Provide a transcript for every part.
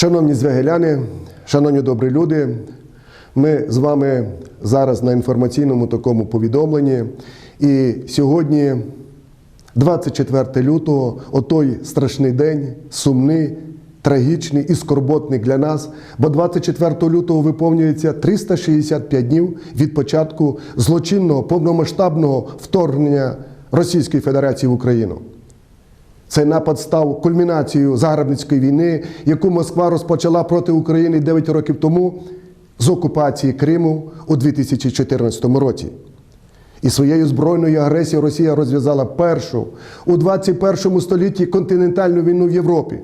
Шановні звягеляни, шановні добрі люди, ми з вами зараз на інформаційному такому повідомленні. І сьогодні, 24 лютого, отой страшний день, сумний, трагічний і скорботний для нас, бо 24 лютого виповнюється 365 днів від початку злочинного повномасштабного вторгнення Російської Федерації в Україну. Цей напад став кульмінацією загарбницької війни, яку Москва розпочала проти України 9 років тому з окупації Криму у 2014 році. І своєю збройною агресією Росія розв'язала першу у 21 столітті континентальну війну в Європі,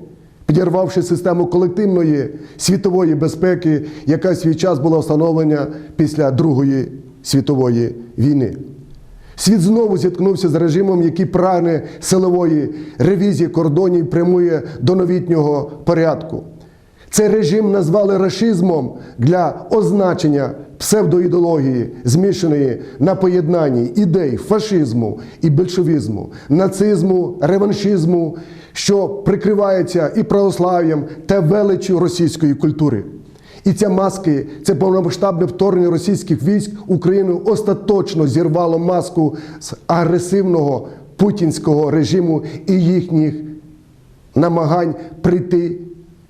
підірвавши систему колективної світової безпеки, яка свій час була встановлена після Другої світової війни. Світ знову зіткнувся з режимом, який прагне силової ревізії кордонів, прямує до новітнього порядку. Цей режим назвали рашизмом для означення псевдоідеології, змішаної на поєднанні ідей фашизму і більшовізму, нацизму, реваншизму, що прикривається і православ'ям та величчю російської культури. І ця маски, це повномасштабне вторгнення російських військ Україну остаточно зірвало маску з агресивного путінського режиму і їхніх намагань прийти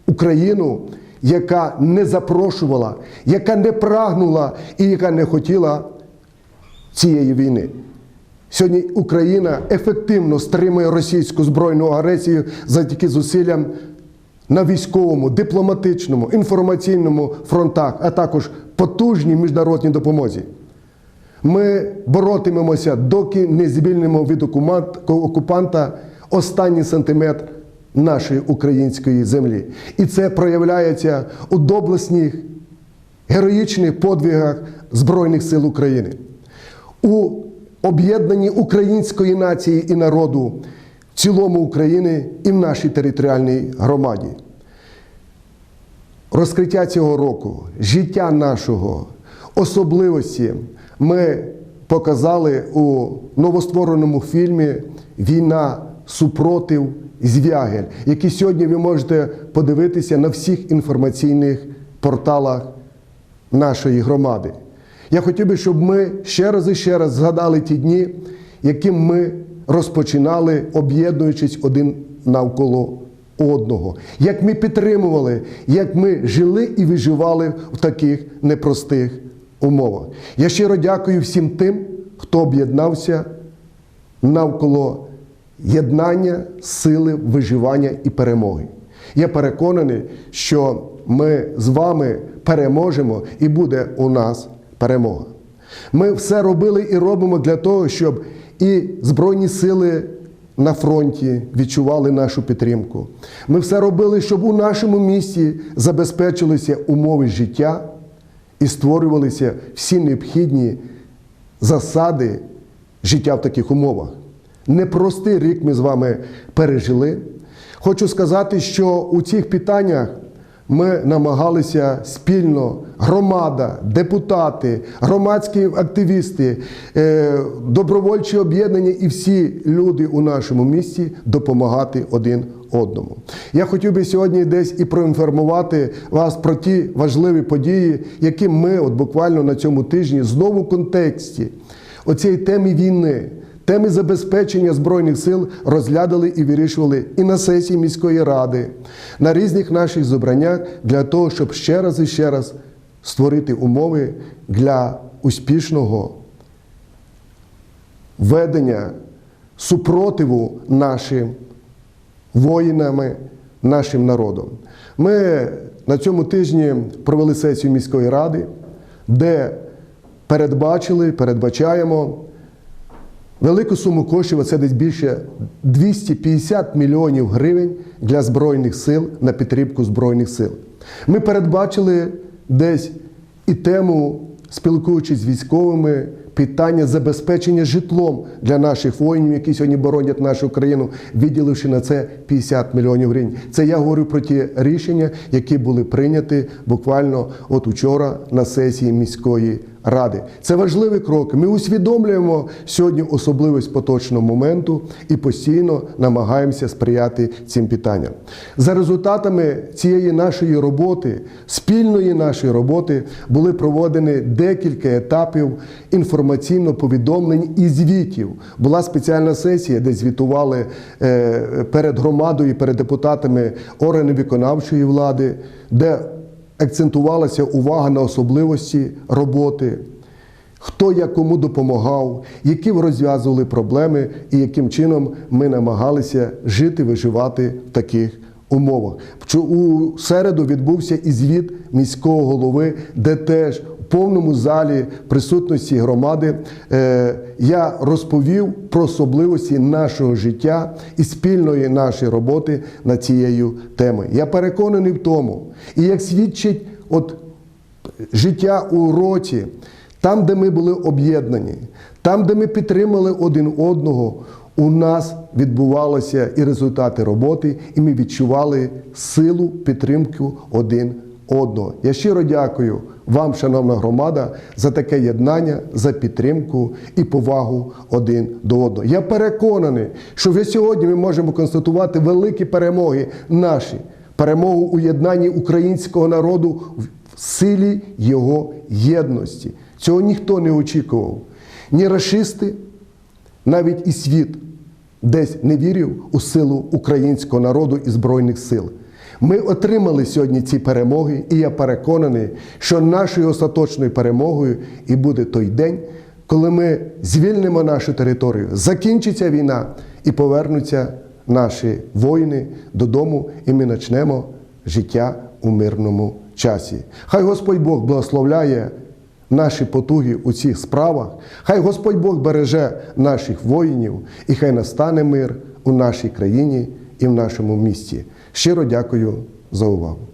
Україну, яка не запрошувала, яка не прагнула і яка не хотіла цієї війни. Сьогодні Україна ефективно стримує російську збройну агресію завдяки зусиллям на військовому, дипломатичному, інформаційному фронтах, а також потужній міжнародній допомозі. Ми боротимемося, доки не звільнимо від окупанта останній сантиметр нашої української землі. І це проявляється у доблесних героїчних подвигах Збройних сил України. У об'єднанні української нації і народу в цілому України і в нашій територіальній громаді. Розкриття цього року, життя нашого, особливості ми показали у новоствореному фільмі Війна, супротив, звягель, який сьогодні ви можете подивитися на всіх інформаційних порталах нашої громади. Я хотів би, щоб ми ще раз і ще раз згадали ті дні, яким ми розпочинали, об'єднуючись один навколо одного. Як ми підтримували, як ми жили і виживали в таких непростих умовах. Я щиро дякую всім тим, хто об'єднався навколо єднання, сили, виживання і перемоги. Я переконаний, що ми з вами переможемо і буде у нас перемога. Ми все робили і робимо для того, щоб і Збройні сили на фронті відчували нашу підтримку. Ми все робили, щоб у нашому місті забезпечилися умови життя і створювалися всі необхідні засади життя в таких умовах. Непростий рік ми з вами пережили. Хочу сказати, що у цих питаннях ми намагалися спільно, громада, депутати, громадські активісти, е, добровольчі об'єднання і всі люди у нашому місті допомагати один одному. Я хотів би сьогодні десь і проінформувати вас про ті важливі події, які ми от буквально на цьому тижні знову в контексті оцієї теми війни. Теми забезпечення Збройних сил розглядали і вирішували і на сесії міської ради, на різних наших зібраннях для того, щоб ще раз і ще раз створити умови для успішного ведення супротиву нашим воїнами, нашим народом. Ми на цьому тижні провели сесію міської ради, де передбачили, передбачаємо. Велику суму коштів, це десь більше 250 мільйонів гривень для Збройних сил на підтримку Збройних сил. Ми передбачили десь і тему, спілкуючись з військовими, питання забезпечення житлом для наших воїнів, які сьогодні боронять нашу країну, виділивши на це 50 мільйонів гривень. Це я говорю про ті рішення, які були прийняті буквально от учора на сесії міської ради. Це важливий крок. Ми усвідомлюємо сьогодні особливість поточного моменту і постійно намагаємося сприяти цим питанням. За результатами цієї нашої роботи, спільної нашої роботи, були проведені декілька етапів інформаційно повідомлень і звітів. Була спеціальна сесія, де звітували е, перед громадою, перед депутатами органи виконавчої влади, де акцентувалася увага на особливості роботи, хто як кому допомагав, які розв'язували проблеми і яким чином ми намагалися жити, виживати в таких умовах. У середу відбувся і звіт міського голови, де теж повному залі присутності громади е, я розповів про особливості нашого життя і спільної нашої роботи над цією темою. Я переконаний в тому, і як свідчить от життя у роті, там, де ми були об'єднані, там, де ми підтримали один одного, у нас відбувалися і результати роботи, і ми відчували силу підтримку один одного. Я щиро дякую вам, шановна громада, за таке єднання, за підтримку і повагу один до одного. Я переконаний, що вже сьогодні ми можемо констатувати великі перемоги наші, перемогу у єднанні українського народу в силі його єдності. Цього ніхто не очікував. Ні расисти, навіть і світ десь не вірив у силу українського народу і Збройних сил. Ми отримали сьогодні ці перемоги, і я переконаний, що нашою остаточною перемогою і буде той день, коли ми звільнимо нашу територію, закінчиться війна і повернуться наші воїни додому, і ми почнемо життя у мирному часі. Хай Господь Бог благословляє наші потуги у цих справах. Хай Господь Бог береже наших воїнів, і хай настане мир у нашій країні і в нашому місті. Щиро дякую за увагу.